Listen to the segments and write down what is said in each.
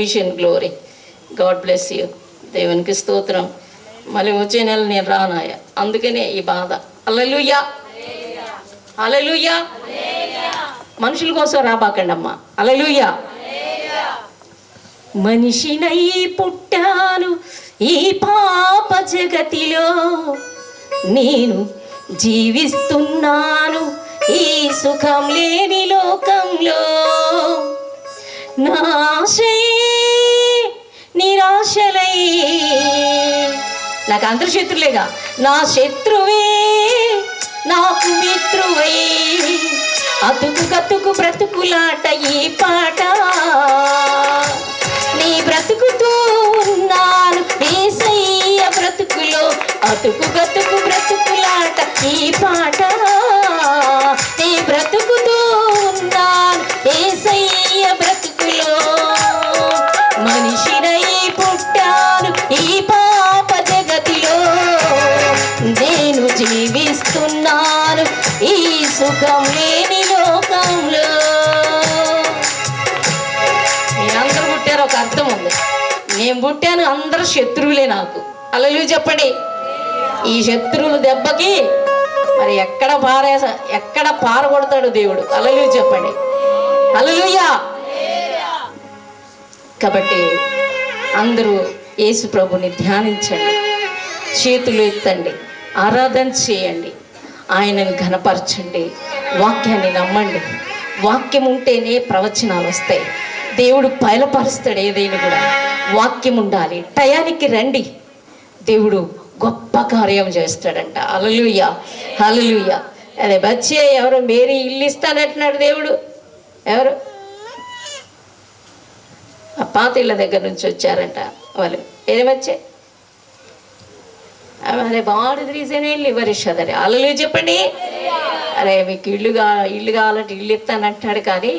Mission glory God bless you దేవునికి స్తోత్రం. మళ్ళీ వచ్చే నెల నేను రానాయ? అందుకనే ఈ బాధ. అలలుయా అలలుయా మనుషుల కోసం రాబాకండి అమ్మా. అలలుయ్యా మనిషినై పుట్టాను ఈ పాప జగతిలో. నేను జీవిస్తున్నాను ఈ సుఖం లేని లోకంలో. నాశయే నిరాశలై. నాకు అందరు శత్రులేగా. నా శత్రువే నాకు మిత్రువే. అతుకు కతుకు బ్రతుకులాట ఈ పాట. నీ బ్రతుకుతూ ఉన్నాను ఏసయ్య బ్రతుకులో అతుకు కతుకు బ్రతుకులాట ఈ పాట. పుట్టాను అందరు శత్రువులే నాకు. అలలు చెప్పండి. ఈ శత్రువుల దెబ్బకి మరి ఎక్కడ పారే ఎక్కడ పారగొడతాడు దేవుడు? అలలు చెప్పండి. అలలుయా కాబట్టి అందరూ యేసు ప్రభుని ధ్యానించండి. చేతులు ఎత్తండి. ఆరాధన చేయండి. ఆయనను ఘనపరచండి. వాక్యాన్ని నమ్మండి. వాక్యం ఉంటేనే ప్రవచనాలు వస్తాయి. దేవుడు బయలుపరుస్తాడు ఏదైనా కూడా. వాక్యం ఉండాలి టయానికి రండి. దేవుడు గొప్ప కార్యం చేస్తాడంట. అలలుయ అలలుయ అదే బచ్చే ఎవరు? మేరీ ఇల్లు ఇస్తానంటున్నాడు దేవుడు. ఎవరు? ఆ పాత ఇళ్ళ దగ్గర నుంచి వచ్చారంట వాళ్ళు. ఏమొచ్చే అరే బాడు రీజనే లివర్ ఇష్టదని అలలు చెప్పండి. అరే మీకు ఇల్లు కా ఇల్లు కావాలంటే ఇల్లు ఇస్తానంటాడు కానీ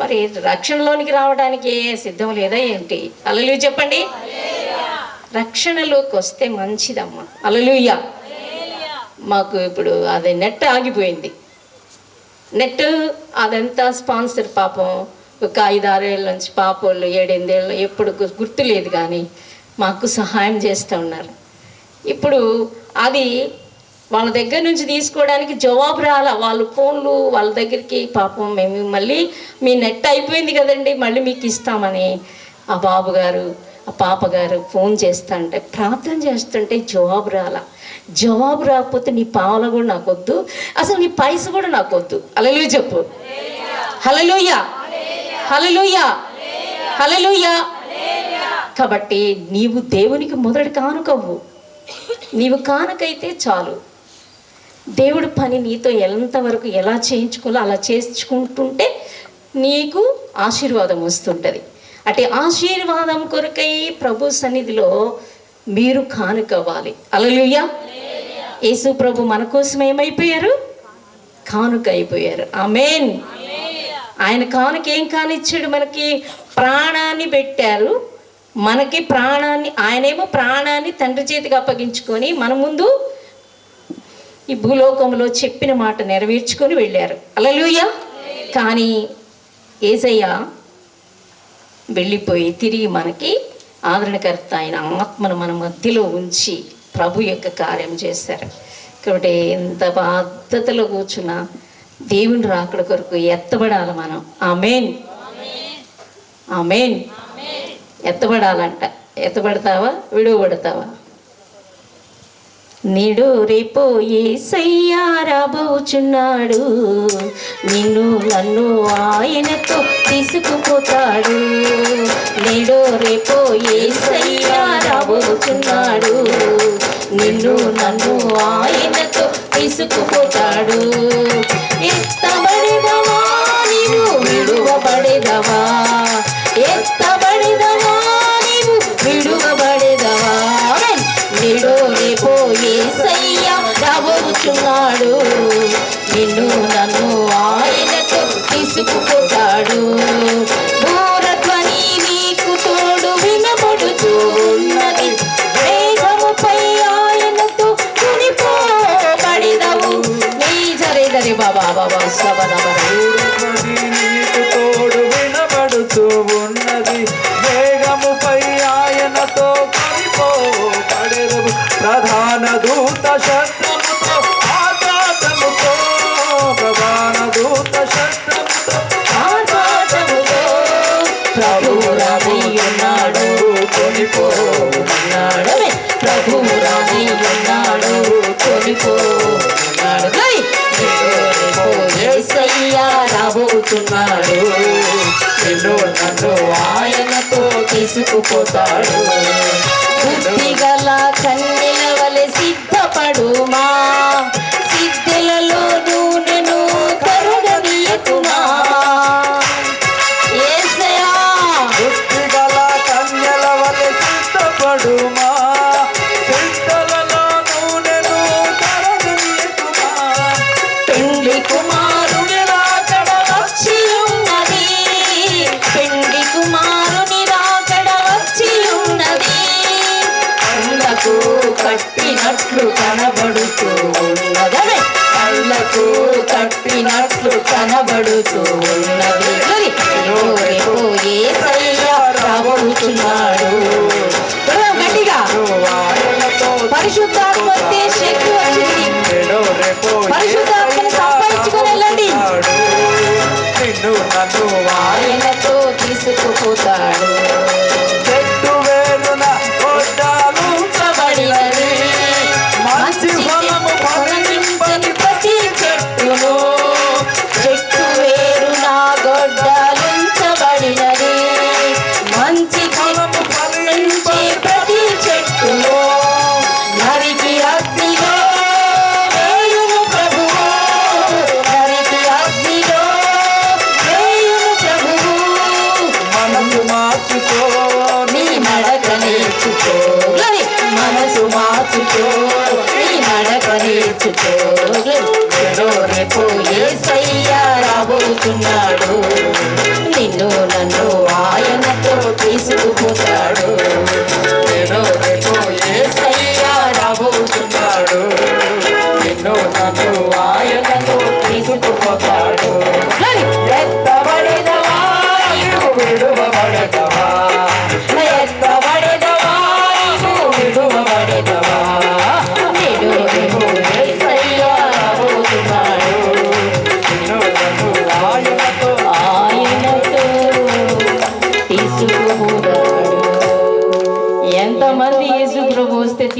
మరి రక్షణలోనికి రావడానికి ఏ సిద్ధం లేదా ఏంటి? అల్లలు చెప్పండి. రక్షణలోకి వస్తే మంచిదమ్మా. అలలుయ్య మాకు ఇప్పుడు అది నెట్ ఆగిపోయింది. నెట్ అదంతా స్పాన్సర్ పాపం ఒక ఐదారేళ్ళ నుంచి పాపోళ్ళు ఏడెనిమిదేళ్ళు ఎప్పుడు గుర్తులేదు కానీ మాకు సహాయం చేస్తూ ఉన్నారు. ఇప్పుడు అది వాళ్ళ దగ్గర నుంచి తీసుకోవడానికి జవాబు రాల. వాళ్ళ ఫోన్లు వాళ్ళ దగ్గరికి పాపం మేము మళ్ళీ మీ నెట్ అయిపోయింది కదండి మళ్ళీ మీకు ఇస్తామని. ఆ బాబు గారు ఆ పాప గారు ఫోన్ చేస్తుంటే ప్రార్థన చేస్తుంటే జవాబు రాల. జవాబు రాకపోతే నీ పావల కూడా నాకు వద్దు అసలు నీ పైస కూడా నాకు వద్దు అలలు చెప్పు. హలలుయ హలలుయ హలలుయ కాబట్టి నీవు దేవునికి మొదటి కానుకవ్వు నీవు కానుకైతే చాలు. దేవుడు పని నీతో ఎంతవరకు ఎలా చేయించుకోవాలో అలా చేయించుకుంటుంటే నీకు ఆశీర్వాదం వస్తుంటుంది. అంటే ఆశీర్వాదం కొరకై ప్రభు సన్నిధిలో మీరు కానుకవ్వాలి. అలలుయ్యా. యేసు ప్రభు మన కోసం ఏమైపోయారు? కానుక అయిపోయారు. ఆమెన్. ఆయన కానుక ఏం కానిచ్చాడు? మనకి ప్రాణాన్ని పెట్టారు. మనకి ప్రాణాన్ని ఆయనేమో ప్రాణాన్ని తండ్రి చేతికి అప్పగించుకొని మన ముందు ఈ భూలోకంలో చెప్పిన మాట నెరవేర్చుకొని వెళ్ళారు. అలలుయ కానీ ఏజయ్య వెళ్ళిపోయి తిరిగి మనకి ఆదరణకర్త ఆయన ఆత్మను మన మధ్యలో ఉంచి ప్రభు యొక్క కార్యం చేశారు. కాబట్టి ఎంత బాధ్యతలో కూర్చున్నా దేవుని రాకడ కొరకు ఎత్తబడాలి మనం. ఆమెన్. ఆమెన్. ఎత్తబడాలంట. ఎత్తబడతావా? విడువబడతావా? నేడు రేపు ఏసయ్యా రాబోచున్నాడు. నిన్ను నన్ను ఆయనతో తీసుకుపోతాడు. నేడు రేపు ఏసయ్యా రాబోచున్నాడు. నిన్ను నన్ను ఆయనతో తీసుకుపోతాడు. ఎత్తబడేదవా నీవు విడువబడేదవా? తీసుకుపోతాడు దూరధ్వని తీసుకుపోతాడు బుద్ధి గల కన్నెల వలె సిద్ధపడుమా? కళ్ళకు కట్టినట్లు కనబడుతూ ఉన్నది. Glory. మనసు మార్చుకో. నీ నడక నేర్చుకో. రేపు ఏసయ్య రాబోతున్నాడు. నిన్ను నన్ను ఆయనతో తీసుకుపోతాడు. నేను రేపు ఏసయ్య రాబోతున్నాడు. నిన్ను నన్ను ఆయనతో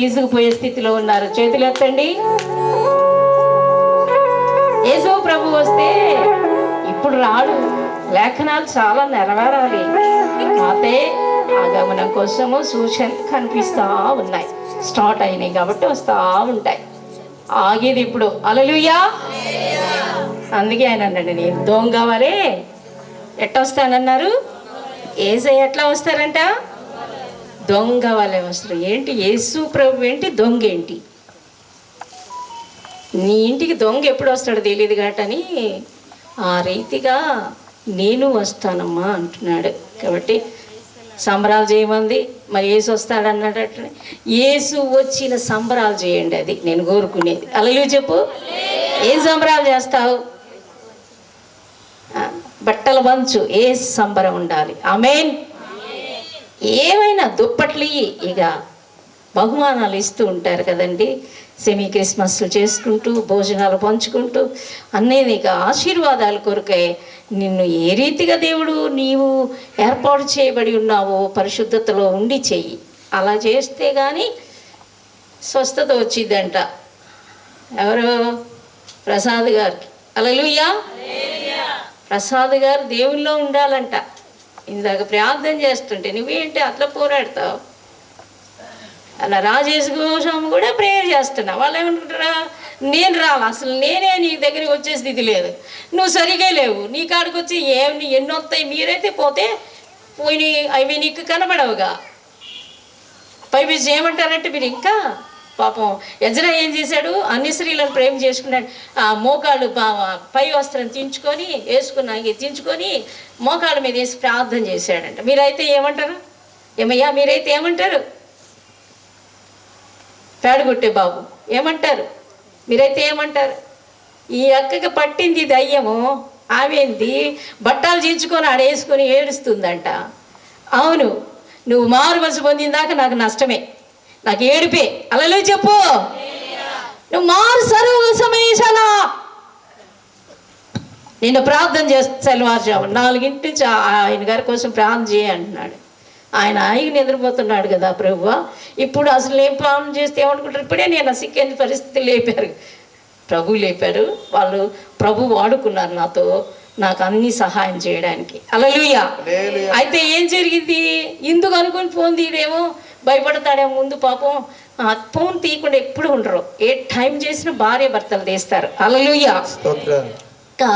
తీసుకుపోయే స్థితిలో ఉన్నారు. చేతులు ఎత్తండి. యేసు ప్రభు వస్తే ఇప్పుడు రాడు. లేఖనాలు చాలా నెరవేరాలి. కాతే ఆగమనం కోసము సూచన కనిపిస్తూ ఉన్నాయి. స్టార్ట్ అయినాయి కాబట్టి వస్తూ ఉంటాయి. ఆగేది ఇప్పుడు. అలలుయా అందుకే ఆయన అన్నాడు నేను దొంగ వలే ఎట్లా వస్తానన్నారు ఏసై ఎట్లా వస్తారంట? దొంగ వాళ్ళే వస్తారు ఏంటి? యేసు ప్రభు ఏంటి? దొంగ ఏంటి? నీ ఇంటికి దొంగ ఎప్పుడు వస్తాడో తెలియదు కాటని ఆ రీతిగా నేను వస్తానమ్మా అంటున్నాడు. కాబట్టి సంబరాలు చేయమంది మరి ఏసు వస్తాడన్నాడు అట్లనే. ఏసు వచ్చిన సంబరాలు చేయండి అది నేను కోరుకునేది. అలలు చెప్పు. ఏం సంబరాలు చేస్తావు? బట్టల పంచు ఏ సంబరం ఉండాలి? ఆమెన్. ఏమైనా దుప్పట్లు. ఇక బహుమానాలు ఇస్తూ ఉంటారు కదండి. సెమీ క్రిస్మస్ చేసుకుంటూ భోజనాలు పంచుకుంటూ అన్నీ ఇక ఆశీర్వాదాల కొరకే నిన్ను ఏ రీతిగా దేవుడు నీవు ఏర్పాటు చేయబడి ఉన్నావో పరిశుద్ధతలో ఉండి చెయ్యి. అలా చేస్తే కానీ స్వస్థత వచ్చిందంట. ఎవరు? ప్రసాద్ గారికి అలలుయ్యా ప్రసాద్ గారు దేవుల్లో ఉండాలంట. ఇందాక ప్రార్థన చేస్తుంటే నువ్వేంటి అట్లా పోరాడతావు? అలా రాజేష్ కోసం కూడా ప్రేయర్ చేస్తున్నా. వాళ్ళు ఏమంటారా నేను రావాలి అసలు నేనే నీ దగ్గరికి వచ్చే స్థితి లేదు. నువ్వు సరిగా లేవు. నీ కాడికి వచ్చి ఏమి ఎన్ని వస్తాయి మీరైతే పోతే పోయి అవి నీకు కనబడవుగా. పైపించి ఏమంటారంటే మీరు ఇంకా పాపం. యజన ఏం చేశాడు? అన్ని స్త్రీలను ప్రేమ చేసుకున్నాడు. ఆ మోకాళ్ళు పా- పై వస్త్రం తీంచుకొని వేసుకున్నాక తీంచుకొని మోకాళ్ళ మీద వేసి ప్రార్థన చేశాడంట. మీరైతే ఏమంటారు? ఏమయ్యా మీరైతే ఏమంటారు? పేడగొట్టే బాబు ఏమంటారు? మీరైతే ఏమంటారు? ఈ అక్కకి పట్టింది దయ్యము ఆమెంది బట్టలు చించుకొని ఆడేసుకొని ఏడుస్తుందంట. అవును నువ్వు మారు మనసు పొందిందాక నాకు నష్టమే. నాకు ఏడిపే. అలలో చెప్పు. నువ్వు మారు సర్వ సమేశాల నేను ప్రార్థన చేస్తే తెల్లవారుజాము నాలుగింటి ఆయన గారి కోసం ప్రార్థన చేయ అంటున్నాడు. ఆయన ఆయన నిద్రపోతున్నాడు కదా ప్రభువ. ఇప్పుడు అసలు ఏం ప్రార్థన చేస్తే ఏమనుకుంటారు? ఇప్పుడే నేను సిక్కేని పరిస్థితి లేపారు. ప్రభు లేపారు వాళ్ళు ప్రభు వాడుకున్నారు నాతో. నాకు అన్ని సహాయం చేయడానికి. అలలుయ అయితే ఏం జరిగింది? ఇందుకు అనుకుని ఫోన్ తీయడేమో భయపడతాడేమో ముందు పాపం ఆ ఫోన్ తీయకుండా ఎప్పుడు ఉండరు. ఏ టైం చేసినా భార్య భర్తలు తీస్తారు. అలలుయ స్తోత్రం ఇంకా